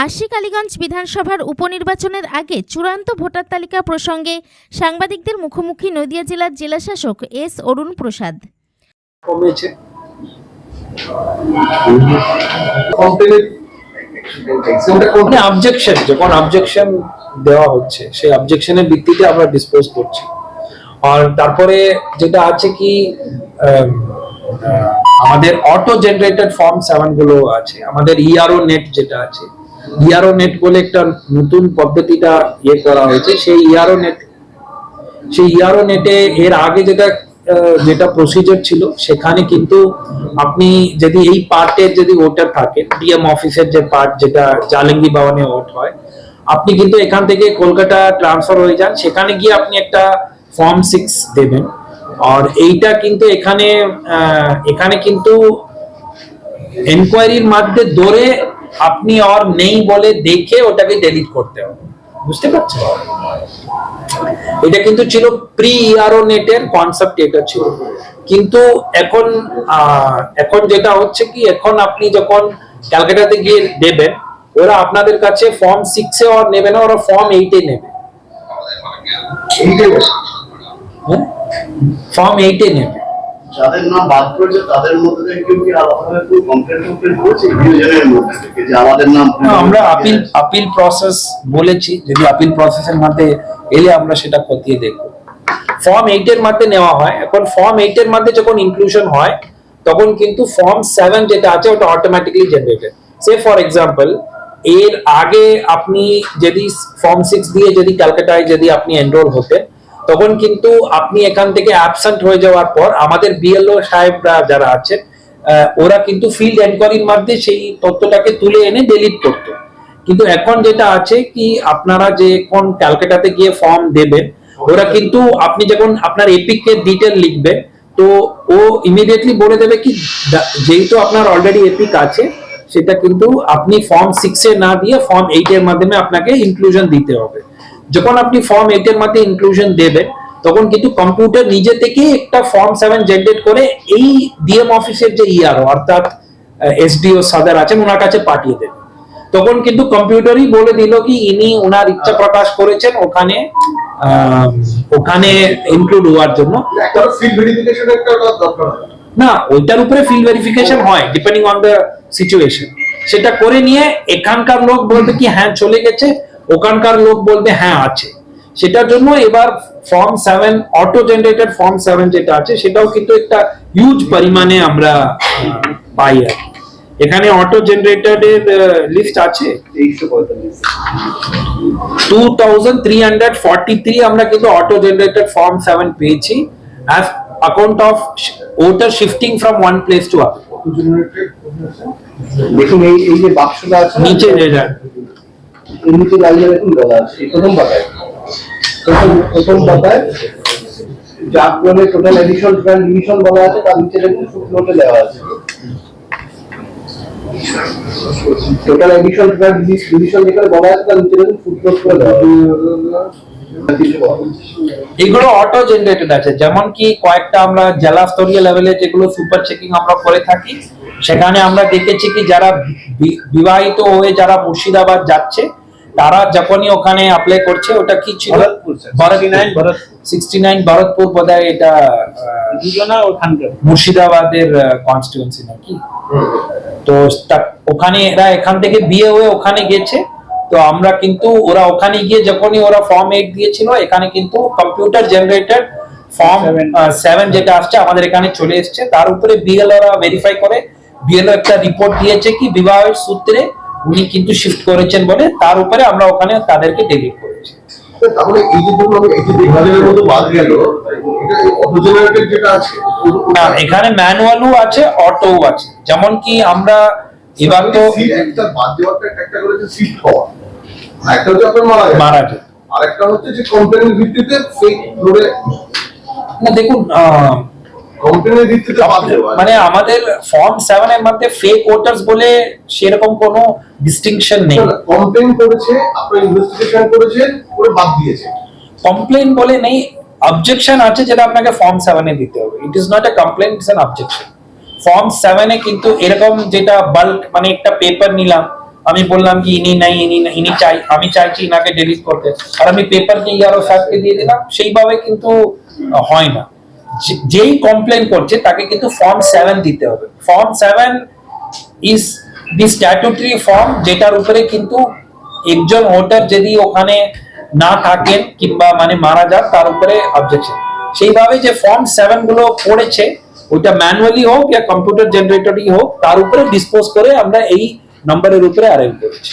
আশিক আলীগঞ্জ বিধানসভার উপনির্বাচনের আগে চূড়ান্ত ভোটার তালিকা প্রসঙ্গে সাংবাদিকদের মুখোমুখি নদিয়া জেলার জেলাশাসক এস অরুণ প্রসাদ। কমেছে। অবজেকশন যখন অবজেকশন দেওয়া হচ্ছে সেই অবজেকশনের ভিত্তিতে আমরা ডিসপোজ করছি। আর তারপরে যেটা আছে কি আহ, আমাদের অটো জেনারেটেড ফর্ম সেভেনগুলো আছে আমাদের ইআরও নেট যেটা আছে ইআরও নেট বলে একটা নতুন পদ্ধতিটা ইয়ে করা হয়েছে। সেই ইআরও নেট সেই ইয়ারো নেটে এর আগে যেটা যেটা প্রসিজার ছিল, সেখানে কিন্তু আপনি যদি এই পার্টের যদি ভোটার থাকে ডিএম অফিসের যে পার্ট যেটা জালেঙ্গি বাওয়ানে ভোট হয়, আপনি কিন্তু এখান থেকে কলকাতা ট্রান্সফার হয়ে যান। সেখানে গিয়ে আপনি একটা ফর্ম সিক্স দেবেন। আর এইটা কিন্তু এখানে এখানে কিন্তু এনকোয়ারির মধ্যে ধরে আপনি আর নেই বলে দেখে ওটাকে ডেলিট করতে হবে। বুঝতে পারছেন? এটা কিন্তু ছিল প্রি ইয়ারো নেটের কনসেপ্ট এটা ছিল। কিন্তু এখন এখন যেটা হচ্ছে কি এখন আপনি যখন ক্যালকাটাতে গিয়ে দেবেন ওরা আপনাদের কাছে ফর্ম সিক্সে আর নেবে না ওরা ফর্ম এইটে নেবে। ফর্ম এইটে নেবে। যাদের নাম বাদ করেছে তাদের মধ্যে কেউ কি আলাদাভাবে কোনো কমপ্লেন কমপ্লেন করেছে? বিয়োজনের মধ্যে থেকে যে আমাদের নাম আমরা আপিল আপিল প্রসেস বলেছি যদি আপিল প্রসেসের মধ্যে এলে আমরা সেটা খতিয়ে দেখব। ফর্ম এইট এর মধ্যে নেওয়া হয়। এখন ফর্ম এইট এর মধ্যে যখন ইনক্লুশন হয় তখন কিন্তু ফর্ম সেভেন যেটা আছে ওটা automatically generated say for example এর আগে আপনি যদি ফর্ম সিক্স দিয়ে যদি ক্যালকাটায় যদি আপনি এনরোল হতেন তখন কিন্তু আপনি এখান থেকে অ্যাবসেন্ট হয়ে যাওয়ার পর আমাদের বিএলও সাহেবরা যারা আছেন ওরা কিন্তু ফিল্ড এনকোয়ারির মধ্যে সেই তথ্যটাকে তুলে এনে ডিলিট করতো। কিন্তু এখন যেটা আছে কি, আপনারা যে কোন ক্যালকাটাতে গিয়ে ফর্ম দেবেন, ওরা কিন্তু আপনি যখন আপনার এপিক এর ডিটেল লিখবেন তো ও ইমিডিয়েটলি বলে দেবে কি যেহেতু আপনার অলরেডি এপিক আছে, সেটা কিন্তু আপনি ফর্ম সিক্স এ না দিয়ে ফর্ম এইট এর মাধ্যমে আপনাকে ইনক্লুশন দিতে হবে। যখন আপনি ফর্ম এইট এর মধ্যে ইনক্লুশন দেবেন তখন কিন্তু কম্পিউটার নিজে থেকে একটা ফর্ম সেভেন জেনারেট করে এই ডিএম অফিসের যে ইআরও অর্থাৎ এসডিও সাদার আছেন ওনার কাছে পাঠিয়ে দেবে তখন কিন্তু কম্পিউটারই বলে দিল কি ইনি ওনার ইচ্ছা প্রকাশ করেছেন ওখানে ওখানে ইনক্লুড হওয়ার জন্য। একটা ফিল্ড ভেরিফিকেশন একটা দরকার না ওইটার উপরে ফিল্ড ভেরিফিকেশন হয় ডিপেন্ডিং অন দ্য সিচুয়েশন সেটা করে নিয়ে এখানকার লোক বলবে কি হ্যাঁ চলে গেছে। ওখানকার লোক বলবে হ্যাঁ আছে। সেটার জন্য এবার form seven auto generated form seven যেটা আছে সেটাও কিন্তু একটা হিউজ পরিমাণে আমরা পাই আর এখানে অটো জেনারেটেড এর লিস্ট আছে। Two thousand three hundred forty three আমরা কিন্তু অটো জেনারেটেড ফর্ম সেভেন পেয়েছি। অ্যাজ অ্যাকাউন্ট অফ ওটার shifting from one place to other দেখুন এই এই যে বাক্সটা আছে নিচে দেখুন বলা আছে প্রথম পাতায়। প্রথম পাতায় টোটাল এডিশন ডিভিশন বলা আছে, তার নিচে দেখুন ফুটনোটে দেওয়া আছে। টোটাল এডিশন ডিভিশন যেখানে বলা আছে, তার নিচে দেখুন ফুটনোট করে এগুলো অটো জেনারেটেড আছে। যেমন কি কয়েকটা আমরা জেলা স্তরীয় লেভেলে যেগুলো সুপার চেকিং আমরা করে থাকি, সেখানে আমরা দেখেছি কি যারা বিবাহিত হয়ে যারা মুর্শিদাবাদ যাচ্ছে তারা যখনই ওখানে অ্যাপ্লাই করছে ওটা কি ছিল? Bharatpur, sir. 69 sixty nine Bharatpur বোধহয় এটা মুর্শিদাবাদের কনস্টিটুয়েন্সি নাকি? তো ওখানে এরা এখান থেকে বিয়ে হয়ে ওখানে গেছে। তো আমরা কিন্তু ওরা ওখানে গিয়ে যখনই ওরা ফর্ম এইট দিয়েছিল এখানে কিন্তু কম্পিউটার জেনারেটেড ফর্ম সেভেন যেটা আসছে আমাদের এখানে চলে এসেছে। তার উপরে বিএল ওরা ভেরিফাই করে। বিএলও একটা রিপোর্ট দিয়েছে কি বিবাহের সূত্রে উনি কিন্তু শিফট করেছেন বলে তার উপরে আমরা ওখানে তাদেরকে ডেলিট করেছি। তাহলে এই যে ধরুন আমি এই যে বিভাজনের মতো বাদ গেল এটা অটো জেনারেটেড যেটা আছে না এখানে ম্যানুয়ালও আছে অটোও আছে। যেমন কি আমরা এবার তো একটা বাদ দেওয়াটা একটা করেছে সিট হওয়া একটা হচ্ছে আপনার মারা যায় আর একটা হচ্ছে যে কমপ্লেনের ভিত্তিতে ধরে না দেখুন মানে আমাদের ফর্ম সেভেন এর মধ্যে ফেক ভোটার্স বলে সেরকম কোনো ডিস্টিংশন নেই। কমপ্লেন করেছে আপনার ইনভেস্টিগেশন করেছেন করে বাদ দিয়েছে। কমপ্লেন বলে নেই অবজেকশন আছে যেটা আপনাকে ফর্ম সেভেনে দিতে হবে। It is not a complain it's an objection form সেভেনে কিন্তু এরকম যেটা বাল্ক মানে একটা পেপার নিলাম আমি বললাম কি ইনি নাই ইনি নাই, ইনি চাই আমি চাইছি ইনাকে ডিলিট করতে। আর আমি পেপার নিয়ে আরও স্যারকে দিয়ে দিলাম সেইভাবে কিন্তু হয় না। যেই কমপ্লেন করছে, তাকে কিন্তু ফর্ম সেভেন দিতে হবে। Form seven is the statutory form যেটার উপরে কিন্তু একজন ভোটার যদি ওখানে না থাকেন কিংবা মানে মারা যান, তার উপরে অবজেকশন সেইভাবে যে ফর্ম সেভেনগুলো পড়েছে ওইটা ম্যানুয়ালি হোক বা কম্পিউটার জেনারেটরই হোক, তার উপরে ডিসপোজ করে আমরা এই নম্বরের উপরে অ্যারেঞ্জ করেছি।